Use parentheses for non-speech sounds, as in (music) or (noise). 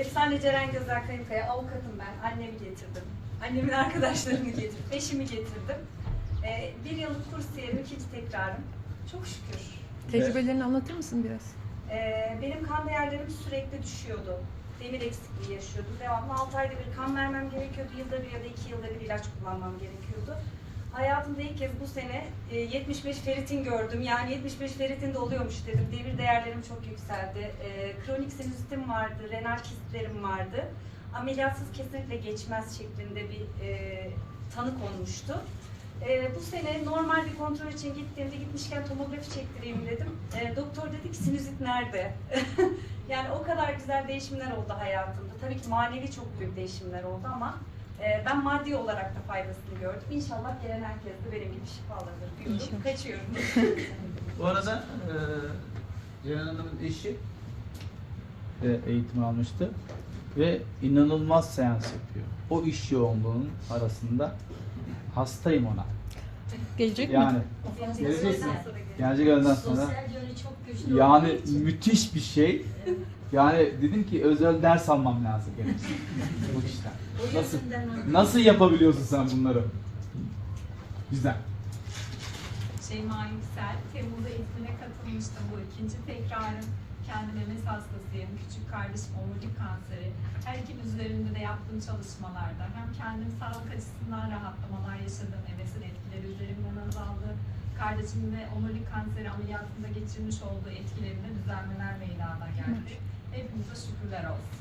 Efsane Ceren Gözel Kayınkaya, avukatım ben. Annemi getirdim. Annemin arkadaşlarını getirdim. Eşimi getirdim. Ee, bir yıllık kursiyerim, ikinci tekrarım. Çok şükür. Tecrübelerini anlatır mısın biraz? Ee, benim kan değerlerim sürekli düşüyordu. Demir eksikliği yaşıyordum. Devamlı 6 ayda bir kan vermem gerekiyordu. Yılda bir ya da 2 yılda bir ilaç kullanmam gerekiyordu. Hayatımda ilk kez bu sene e, 75 feritin gördüm. Yani 75 feritin de oluyormuş dedim. Demir değerlerim çok yükseldi. E, kronik sinüzitim vardı, renal kistlerim vardı. Ameliyatsız kesinlikle geçmez şeklinde bir e, tanı konmuştu. E, bu sene normal bir kontrol için gittiğimde gitmişken tomografi çektireyim dedim. E, doktor dedi ki sinüzit nerede? (laughs) yani o kadar güzel değişimler oldu hayatımda. Tabii ki manevi çok büyük değişimler oldu ama e, ben maddi olarak da faydasını gördüm. İnşallah gelen herkes de benim gibi şifalanır diyorum. İnşallah. Kaçıyorum. (laughs) Bu arada e, Ceren Hanım'ın eşi de eğitim almıştı ve inanılmaz seans yapıyor. O iş yoğunluğunun arasında hastayım ona. Gelecek Yani mi? geleceksin. Ondan sonra gel. Gelecek öğleden sonra. Sosyal yönü çok güçlü Yani müthiş bir şey. Yani dedim ki özel ders almam lazım benim. Bu işten. Nasıl, nasıl yapabiliyorsun sen bunları? Güzel. Şeyma Yüksel, Temmuz'da eğitimine katılmıştım bu ikinci tekrarım. Kendim MS hastasıyım, küçük kardeşim omurilik kanseri. Her iki üzerinde de yaptığım çalışmalarda hem kendim sağlık açısından rahatlamalar yaşadım, MS'in etkileri üzerimden azaldı. Kardeşimin de omurilik kanseri ameliyatında geçirmiş olduğu etkilerinde düzelmeler meydana geldi. Hepimize şükürler olsun.